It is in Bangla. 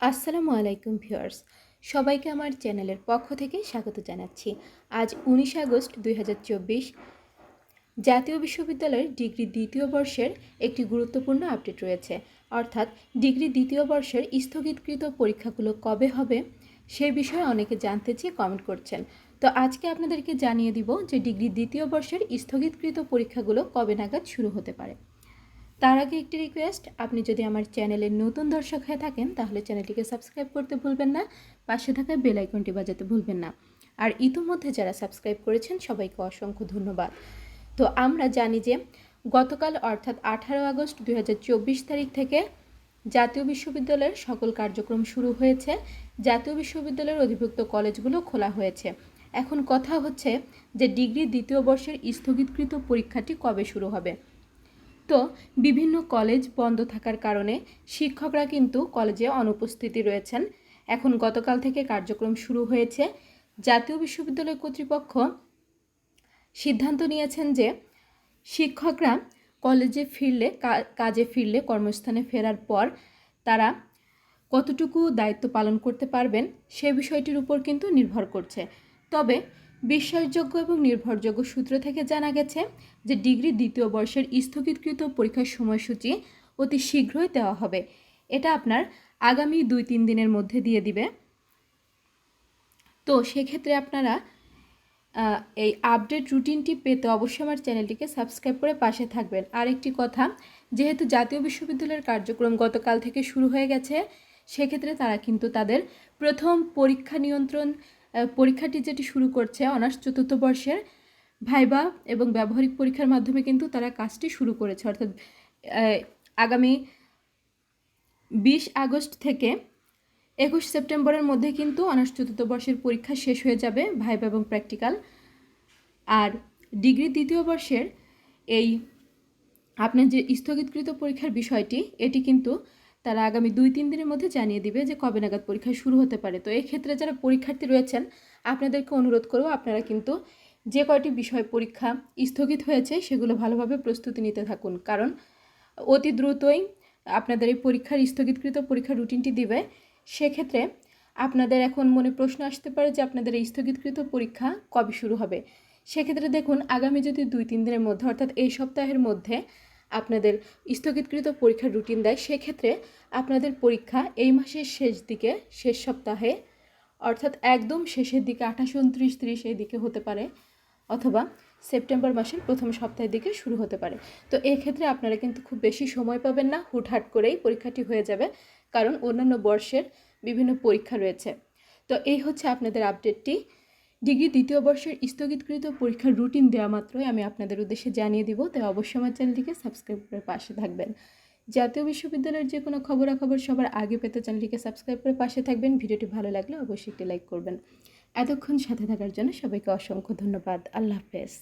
আসসালামু আলাইকুম ভিউয়ার্স, সবাইকে আমার চ্যানেলের পক্ষ থেকে স্বাগত জানাচ্ছি। আজ উনিশ আগস্ট দুই হাজার চব্বিশ, জাতীয় বিশ্ববিদ্যালয়ের ডিগ্রি দ্বিতীয় বর্ষের একটি গুরুত্বপূর্ণ আপডেট রয়েছে। অর্থাৎ ডিগ্রি দ্বিতীয় বর্ষের স্থগিতকৃত পরীক্ষাগুলো কবে হবে সে বিষয়ে অনেকে জানতে চেয়ে কমেন্ট করছেন। তো আজকে আপনাদেরকে জানিয়ে দিব যে ডিগ্রি দ্বিতীয় বর্ষের স্থগিতকৃত পরীক্ষাগুলো কবে নাগাদ শুরু হতে পারে। তার আগে একটি রিকোয়েস্ট আপনি যদি আমার চ্যানেলের নতুন দর্শক হয়ে থাকেন, তাহলে চ্যানেলটিকে সাবস্ক্রাইব করতে ভুলবেন না, পাশে থাকা বেল আইকনটি বাজাতে ভুলবেন না। আর ইতিমধ্যে যারা সাবস্ক্রাইব করেছেন, সবাইকে অসংখ্য ধন্যবাদ। তো আমরা জানি যে, গতকাল অর্থাৎ আঠারো আগস্ট দুই হাজার চব্বিশ তারিখ থেকে জাতীয় বিশ্ববিদ্যালয়ের সকল কার্যক্রম শুরু হয়েছে। জাতীয় বিশ্ববিদ্যালয়ের অধিভুক্ত কলেজগুলো খোলা হয়েছে। এখন কথা হচ্ছে যে, ডিগ্রি দ্বিতীয় বর্ষের স্থগিতকৃত পরীক্ষাটি কবে শুরু হবে? তো বিভিন্ন কলেজ বন্ধ থাকার কারণে শিক্ষকরা কিন্তু কলেজে অনুপস্থিতি রয়েছেন। এখন গতকাল থেকে কার্যক্রম শুরু হয়েছে। জাতীয় বিশ্ববিদ্যালয় কর্তৃপক্ষ সিদ্ধান্ত নিয়েছেন যে শিক্ষকরা কলেজে ফিরলে কাজে ফিরলে কর্মস্থানে ফেরার পর তারা কতটুকু দায়িত্ব পালন করতে পারবেন সে বিষয়টির উপর কিন্তু নির্ভর করছে। তবে বিশ্বাসযোগ্য এবং নির্ভরযোগ্য সূত্র থেকে জানা গেছে যে ডিগ্রি দ্বিতীয় বর্ষের স্থগিতকৃত পরীক্ষার সময়সূচি অতি শীঘ্রই দেওয়া হবে। এটা আপনার আগামী দুই তিন দিনের মধ্যে দিয়ে দিবে। তো সেক্ষেত্রে আপনারা এই আপডেট রুটিনটি পেতে অবশ্যই আমার চ্যানেলটিকে সাবস্ক্রাইব করে পাশে থাকবেন। আরেকটি কথা, যেহেতু জাতীয় বিশ্ববিদ্যালয়ের কার্যক্রম গতকাল থেকে শুরু হয়ে গেছে, সেক্ষেত্রে তারা কিন্তু তাদের প্রথম পরীক্ষা নিয়ন্ত্রণ পরীক্ষাটি যেটি শুরু করছে অনার্স চতুর্থ বর্ষের ভাইবা এবং ব্যবহারিক পরীক্ষার মাধ্যমে কিন্তু তারা কাজটি শুরু করেছে। অর্থাৎ আগামী বিশ আগস্ট থেকে একুশ সেপ্টেম্বরের মধ্যে কিন্তু অনার্স চতুর্থ বর্ষের পরীক্ষা শেষ হয়ে যাবে ভাইবা এবং প্র্যাকটিক্যাল। আর ডিগ্রি দ্বিতীয় বর্ষের এই আপনার যে স্থগিতকৃত পরীক্ষার বিষয়টি, এটি কিন্তু তারা আগামী দুই, তিন দিনের মধ্যে জানিয়ে দিবে যে কবে নাগাদ পরীক্ষা শুরু হতে পারে। তো ক্ষেত্রে যারা পরীক্ষার্থী রয়েছেন, আপনাদেরকে অনুরোধ করব আপনারা কিন্তু যে কয়টি বিষয় পরীক্ষা স্থগিত হয়েছে সেগুলো ভালোভাবে প্রস্তুতি নিতে থাকুন। কারণ অতি দ্রুতই আপনাদের এই পরীক্ষার স্থগিতকৃত পরীক্ষার রুটিনটি দিবে। সেক্ষেত্রে আপনাদের এখন মনে প্রশ্ন আসতে পারে যে আপনাদের এই স্থগিতকৃত পরীক্ষা কবে শুরু হবে? সেক্ষেত্রে দেখুন, আগামী যদি দুই, তিন দিনের মধ্যে, অর্থাৎ এই সপ্তাহের মধ্যে আপনাদের স্থগিতকৃত পরীক্ষার রুটিন দেয়, সেক্ষেত্রে আপনাদের পরীক্ষা এই মাসের শেষ দিকে, শেষ সপ্তাহে, অর্থাৎ একদম শেষের দিকে, আঠাশ, উনত্রিশ, ত্রিশ এই দিকে হতে পারে, অথবা সেপ্টেম্বর মাসের প্রথম সপ্তাহের দিকে শুরু হতে পারে। তো এক্ষেত্রে আপনারা কিন্তু খুব বেশি সময় পাবেন না, হুটহাট করেই পরীক্ষাটি হয়ে যাবে, কারণ অন্যান্য বর্ষের বিভিন্ন পরীক্ষা রয়েছে। তো এই হচ্ছে আপনাদের আপডেটটি ডিগ্রি দ্বিতীয় বর্ষের স্থগিতকৃত পরীক্ষার রুটিন দেওয়া মাত্রই আমি আপনাদের উদ্দেশ্যে জানিয়ে দিব। তাই অবশ্যই আমার চ্যানেলটিকে সাবস্ক্রাইব করে পাশে থাকবেন। জাতীয় বিশ্ববিদ্যালয়ের যে কোনো খবরাখবর সবার আগে পেতে চ্যানেলটিকে সাবস্ক্রাইব করে পাশে থাকবেন। ভিডিওটি ভালো লাগলে অবশ্যই একটি লাইক করবেন। এতক্ষণ সাথে থাকার জন্য সবাইকে অসংখ্য ধন্যবাদ। আল্লাহ হাফেজ।